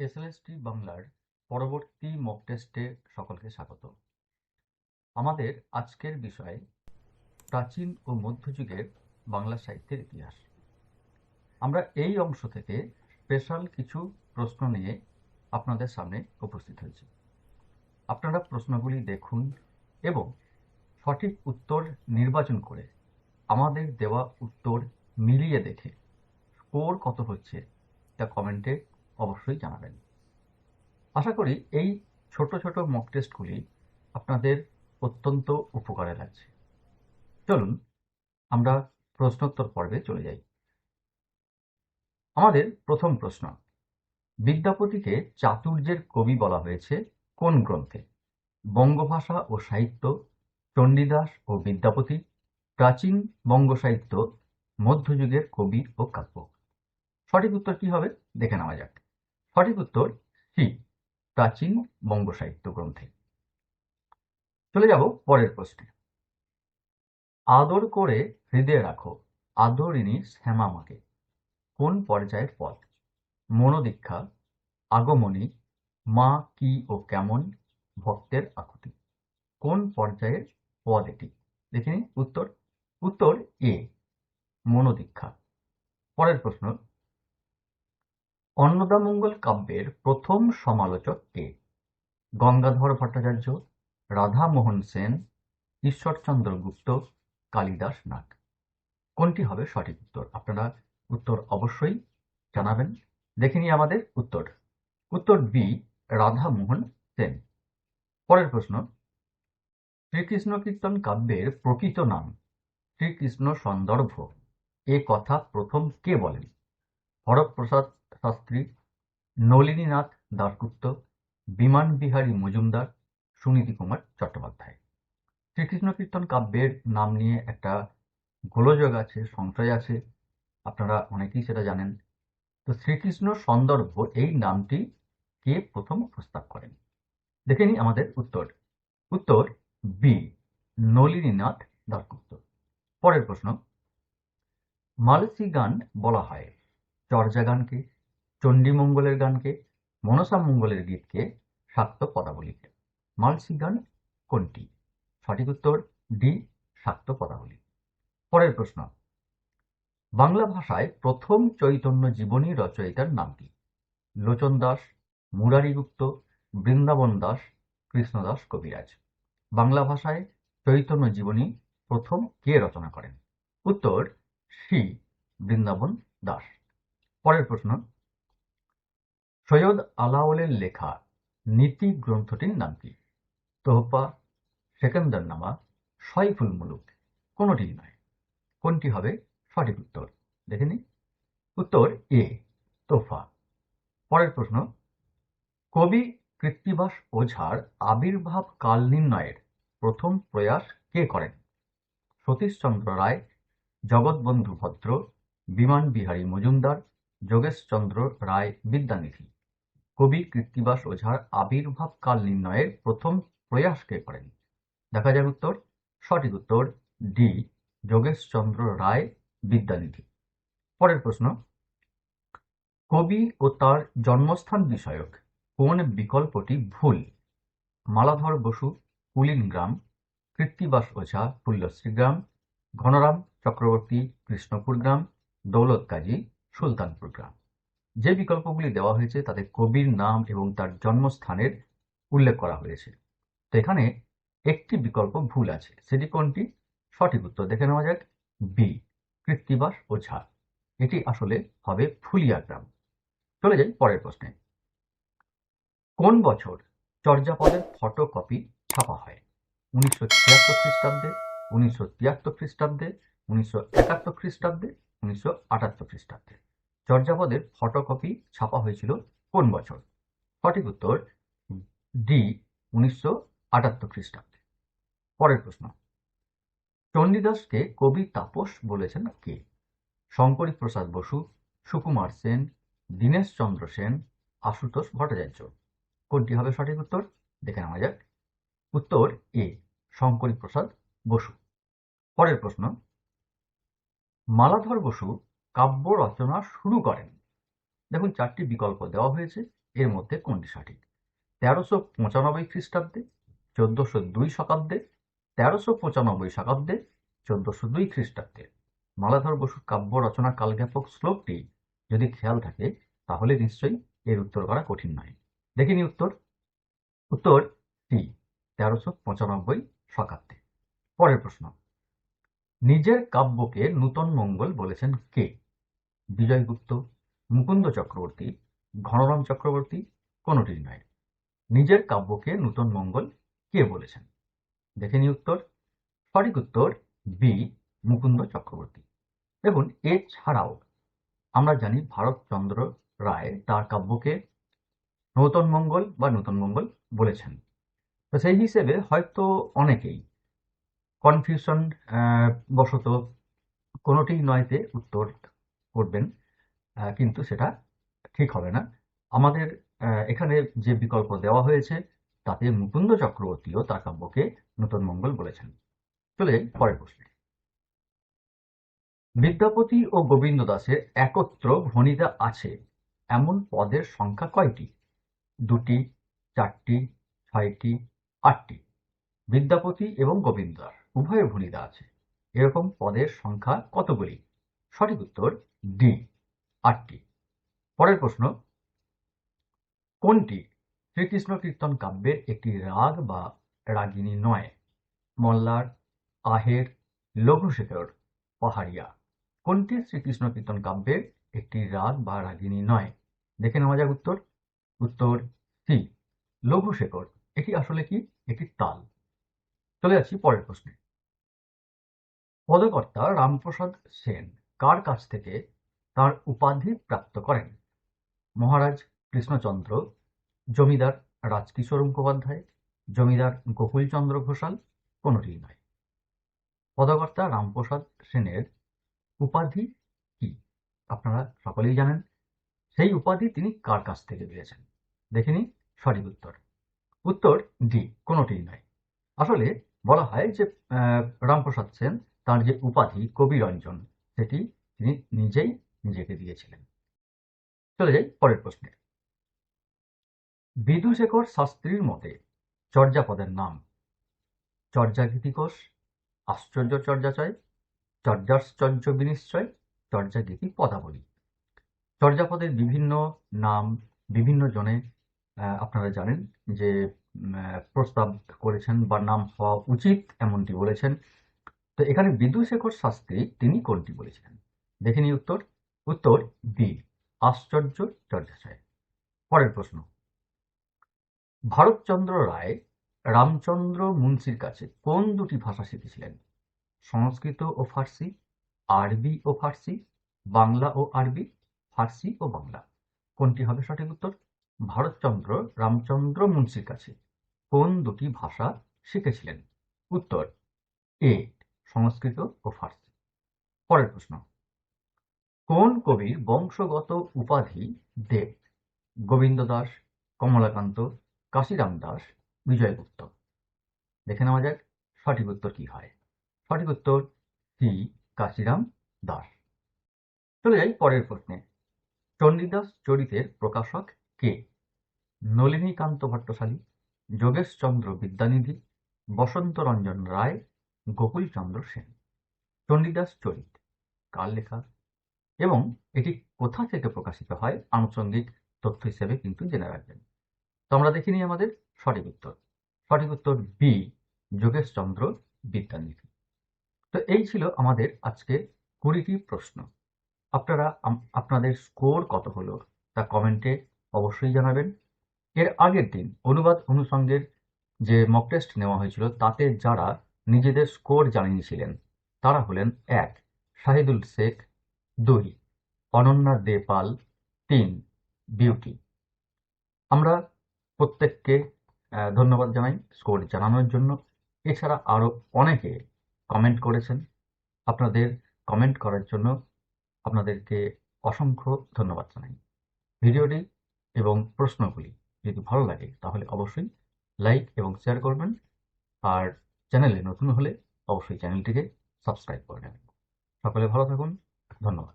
SLST বাংলার পরবর্তী mock টেস্টে সকলকে স্বাগত। আমাদের আজকের বিষয় প্রাচীন ও মধ্যযুগের বাংলা সাহিত্যের ইতিহাস। আমরা এই অংশ থেকে স্পেশাল কিছু প্রশ্ন নিয়ে আপনাদের সামনে উপস্থিত হয়েছি। আপনারা প্রশ্নগুলি দেখুন এবং সঠিক উত্তর নির্বাচন করে আমাদের দেওয়া উত্তর মিলিয়ে দেখে স্কোর কত হচ্ছে তা কমেন্টে অবশ্যই জানাবেন। আশা করি এই ছোট ছোট মক টেস্টগুলি আপনাদের অত্যন্ত উপকারে লাগছে। চলুন, আমরা প্রশ্নোত্তর পর্বে চলে যাই। আমাদের প্রথম প্রশ্ন, বিদ্যাপতিকে চাতুর্যের কবি বলা হয়েছে কোন গ্রন্থে? বঙ্গভাষা ও সাহিত্য, চণ্ডীদাস ও বিদ্যাপতি, প্রাচীন বঙ্গ সাহিত্য, মধ্যযুগের কবি ও কাব্য। সঠিক উত্তর কি হবে? দেখে নেওয়া যাক। সঠিক উত্তর সি প্রাচীন বঙ্গ সাহিত্য গ্রন্থে চলে যাব পরের প্রশ্নে। আদর করে হৃদয়ে রাখো আদরিনী শ্যামামাকে কোন পর্যায়ের পদ মনোদীক্ষা, আগমনী, মা কি ও কেমন, ভক্তের আকুতি। কোন পর্যায়ের পদ এটি? দেখে উত্তর। উত্তর এ, মনোদীক্ষা। পরের প্রশ্ন। অন্নদামঙ্গল কাব্যের প্রথম সমালোচক কে? গঙ্গাধর ভট্টাচার্য, রাধামোহন সেন, ঈশ্বরচন্দ্র গুপ্ত, কালিদাস নাগ। কোনটি হবে সঠিক উত্তর? আপনারা উত্তর অবশ্যই জানাবেন। দেখে নিই আমাদের উত্তর। উত্তর বি রাধামোহন সেন। পরের প্রশ্ন। শ্রীকৃষ্ণ কীর্তন কাব্যের প্রকৃত নাম? শ্রীকৃষ্ণ সন্দর্ভ। এ কথা প্রথম কে বলেন? হরপ্রসাদ শাস্ত্রী নলিনীনাথ দাশগুপ্ত বিমান বিহারী মজুমদার, সুনীতি কুমার চট্টোপাধ্যায়। শ্রীকৃষ্ণ কীর্তন কাব্যের নাম নিয়ে একটা গোলযোগ আছে, সংশয় আছে, আপনারা অনেকেই সেটা জানেন। তো শ্রীকৃষ্ণ সন্দর্ভ এই নামটি কে প্রথম প্রস্তাব করেন? দেখে নিই আমাদের উত্তর। উত্তর, বি, নলিনীনাথ দাশগুপ্ত। পরের প্রশ্ন, মালসি গান বলা হয় চর্যা গানকে চণ্ডীমঙ্গলের গানকে, মনসা মঙ্গলের গীতকে শাক্ত পদাবলীকে মালসি গান কোনটি? সঠিক উত্তর ডি, শাক্ত পদাবলী। পরের প্রশ্ন। বাংলা ভাষায় প্রথম চৈতন্য জীবনী রচয়িতার নাম কি? লোচন দাস, মুরারি গুপ্ত, বৃন্দাবন দাস, কৃষ্ণদাস কবিরাজ। বাংলা ভাষায় চৈতন্য জীবনী প্রথম কে রচনা করেন? উত্তর সি, বৃন্দাবন দাস। পরের প্রশ্ন। সৈয়দ আলাওলের লেখা নীতি গ্রন্থটির নাম কি? তোহপা সেকেন্দারনামা সয়ফুল মুলুক কোনোটি নয়। কোনটি হবে? সঠিক উত্তর। দেখে নি উত্তর এ তোফা পরের প্রশ্ন, কবি কৃত্তিবাস ওঝার আবির্ভাব কাল নির্ণয়ের প্রথম প্রয়াস কে করেন? সতীশচন্দ্র রায়, জগৎবন্ধু ভদ্র বিমান বিহারী মজুমদার, যোগেশচন্দ্র রায় বিদ্যানিধি। কবি কৃত্তিবাস ওঝার আবির্ভাব কাল নির্ণয়ের প্রথম প্রয়াস কে করেন। দেখা যাক উত্তর। সঠিক উত্তর ডি, যোগেশচন্দ্র রায়, বিদ্যানিধি। পরের প্রশ্ন। কবি ও তার জন্মস্থান বিষয়ক কোন বিকল্পটি ভুল? মালাধর বসু, কুলিন গ্রাম কৃত্তিবাস ওঝা পুল্যশ্রী গ্রাম, ঘনরাম চক্রবর্তী, কৃষ্ণপুর গ্রাম দৌলত সুলতানপুর গ্রাম। যে বিকল্পগুলি দেওয়া হয়েছে তাতে কবির নাম এবং তার জন্মস্থানের উল্লেখ করা হয়েছে। তো এখানে একটি বিকল্প ভুল আছে। সেটি কোনটি? সঠিক উত্তর দেখে নেওয়া যাক। বি কৃত্তিবাস ও ওঝা এটি আসলে হবে ফুলিয়া গ্রাম। চলে যাই পরের প্রশ্নে। কোন বছর চর্যাপদের ফটোকপি ছাপা হয়? উনিশশো ছিয়াত্তর খ্রিস্টাব্দে, উনিশশো তিয়াত্তর খ্রিস্টাব্দে, উনিশশো একাত্তর খ্রিস্টাব্দে, উনিশশো আটাত্তর খ্রিস্টাব্দে। চর্যাপদের ফটোকপি ছাপা হয়েছিল কোন বছর? সঠিক উত্তর ডি উনিশশো আটাত্তর খ্রিস্টাব্দে। পরের প্রশ্ন। চণ্ডীদাসকে কবি তাপস বলেছেন কে? শঙ্করী প্রসাদ বসু, সুকুমার সেন, দীনেশ চন্দ্র সেন, আশুতোষ ভট্টাচার্য। কোনটি হবে সঠিক উত্তর? দেখে নেওয়া যাক। উত্তর এ, শঙ্করী প্রসাদ বসু। পরের প্রশ্ন। মালাধর বসু কাব্য রচনা শুরু করেন। দেখুন, চারটি বিকল্প দেওয়া হয়েছে, এর মধ্যে কোনটি সঠিক? তেরোশো পঁচানব্বই খ্রিস্টাব্দে, চোদ্দশো দুই শতাব্দে, তেরোশো পঁচানব্বই শতাব্দে, চোদ্দশো দুই খ্রিস্টাব্দে। মালাধর বসুর কাব্য রচনা কালজ্ঞাপক শ্লোকটি যদি খেয়াল থাকে, তাহলে নিশ্চয়ই এর উত্তর করা কঠিন নয়। দেখিনি উত্তর। উত্তর সি তেরোশো পঁচানব্বই শতাব্দে। পরের প্রশ্ন। নিজের কাব্যকে নূতন মঙ্গল বলেছেন কে? বিজয়গুপ্ত, মুকুন্দ চক্রবর্তী, ঘনরাম চক্রবর্তী কোনটির নয়। নিজের কাব্যকে নূতন মঙ্গল কে বলেছেন? দেখে নি উত্তর। সঠিক উত্তর বি, মুকুন্দ চক্রবর্তী। দেখুন, এছাড়াও আমরা জানি ভারতচন্দ্র রায় তার কাব্যকে নূতন মঙ্গল বা নূতন মঙ্গল বলেছেন। তো সেই হিসেবে হয়তো অনেকেই কনফিউশন বশত কোনোটি নয়তে উত্তর করবেন কিন্তু সেটা ঠিক হবে না। আমাদের এখানে যে বিকল্প দেওয়া হয়েছে, তাতে মুকুন্দ চক্রবর্তীও তার কাব্যকে নতুন মঙ্গল বলেছেন। চলে পরের প্রশ্নে। বিদ্যাপতি ও গোবিন্দ দাসের একত্র ভণিতা আছে, এমন পদের সংখ্যা কয়টি? দুটি, চারটি, ছয়টি, আটটি। বিদ্যাপতি এবং গোবিন্দ। দাস উভয় ভণিতা আছে। এরকম পদের সংখ্যা কতগুলি? সঠিক উত্তর ডি, আটটি। পরের প্রশ্ন, কোনটি শ্রীকৃষ্ণ কীর্তন কাব্যের একটি রাগ বা রাগিনী নয়? মল্লার, আহের, লঘুশেখর, পাহাড়িয়া। কোনটি শ্রীকৃষ্ণ কীর্তন কাব্যের একটি রাগ বা রাগিনী নয়? দেখে নেওয়া যাক উত্তর। উত্তর সি, লঘুশেখর। এটি আসলে কি? একটি তাল। চলে যাচ্ছি পরের প্রশ্নে। পদকর্তা রামপ্রসাদ সেন কার কাছ থেকে তার উপাধি প্রাপ্ত করেন? মহারাজ কৃষ্ণচন্দ্র, জমিদার রাজকিশোর মুখোপাধ্যায়, জমিদার গোকুলচন্দ্র ঘোষাল কোনটি নয়। পদকর্তা রামপ্রসাদ সেনের উপাধি কি? আপনারা সকলেই জানেন। সেই উপাধি তিনি কার কাছ থেকে পেয়েছেন? দেখে সঠিক উত্তর। উত্তর ডি কোনটি নয়। আসলে বলা হয় যে রামপ্রসাদ সেন তার যে উপাধি কবিরঞ্জন সেটি তিনি নিজেই নিজেকে দিয়েছিলেন। চলে যাই পরের প্রশ্নে। বিদুশেখর শাস্ত্রীর মতে চর্যাপদের নাম। চর্যাগীতিকোষ, আশ্চর্য চর্যাচয়, চর্যাশ্চর্য বিনিশ্চয়, চর্যাগীতি পদাবলী। চর্যাপদের বিভিন্ন নাম বিভিন্ন জনে আপনারা জানেন যে প্রস্তাব করেছেন বা নাম হওয়া উচিত এমনটি বলেছেন। তো এখানে বিদুশেখর শাস্ত্রী তিনি কোনটি বলেছিলেন? দেখে নিই উত্তর। উত্তর বি, আশ্চর্য চর্যাচয় পরের প্রশ্ন। ভারতচন্দ্র রায় রামচন্দ্র মুন্সির কাছে কোন দুটি ভাষা শিখেছিলেন? সংস্কৃত ও ফার্সি, আরবি ও ফার্সি, বাংলা ও আরবি, ফার্সি ও বাংলা। কোনটি হবে সঠিক উত্তর? ভারতচন্দ্র রামচন্দ্র মুন্সির কাছে কোন দুটি ভাষা শিখেছিলেন? উত্তর, এ, সংস্কৃত ও ফার্সি। পরের প্রশ্ন, কোন কবির বংশগত উপাধি দেব গোবিন্দ দাস, কমলাকান্ত, কাশিরাম দাস, বিজয়গুপ্ত। দেখে নেওয়া যাক সঠিক উত্তর কি হয়। সঠিক উত্তর, সি, কাশিরাম দাস। চলে যাই পরের প্রশ্নে। চণ্ডীদাস চরিতের প্রকাশক কে? নলিনীকান্ত ভট্টশালী, যোগেশচন্দ্র বিদ্যানিধি বসন্ত রঞ্জন রায়, গোকুলচন্দ্র সেন। চণ্ডীদাস চরিত, কার লেখা? এবং এটি কোথা থেকে প্রকাশিত হয়? আনুষঙ্গিক তথ্য হিসেবে কিন্তু জেনে রাখবেন। তো আমরা দেখে নিই আমাদের? সঠিক উত্তর। সঠিক উত্তর বি, যোগেশচন্দ্র বিদ্যানিধি। তো এই ছিল আমাদের আজকে কুড়িটি প্রশ্ন। আপনারা আপনাদের স্কোর কত হলো তা কমেন্টে অবশ্যই জানাবেন। এর আগের দিন অনুবাদ অনুষঙ্গের যে মক টেস্ট নেওয়া হয়েছিল, তাতে যারা নিজেদের স্কোর জানিয়েছিলেন, তারা হলেন এক, শাহিদুল শেখ, দুই, অনন্যা দে পাল তিন, বিউটি। আমরা প্রত্যেককে ধন্যবাদ জানাই স্কোর জানানোর জন্য। এছাড়া আরও অনেকে কমেন্ট করেছেন। আপনাদের কমেন্ট করার জন্য আপনাদেরকে অসংখ্য ধন্যবাদ জানাই। ভিডিওটি এবং প্রশ্নগুলি যদি ভালো লাগে, তাহলে অবশ্যই লাইক এবং শেয়ার করবেন। আর চ্যানেলে নতুন হলে অবশ্যই চ্যানেলটিকে সাবস্ক্রাইব করে নেবেন। সকলে ভালো থাকুন। ধন্যবাদ।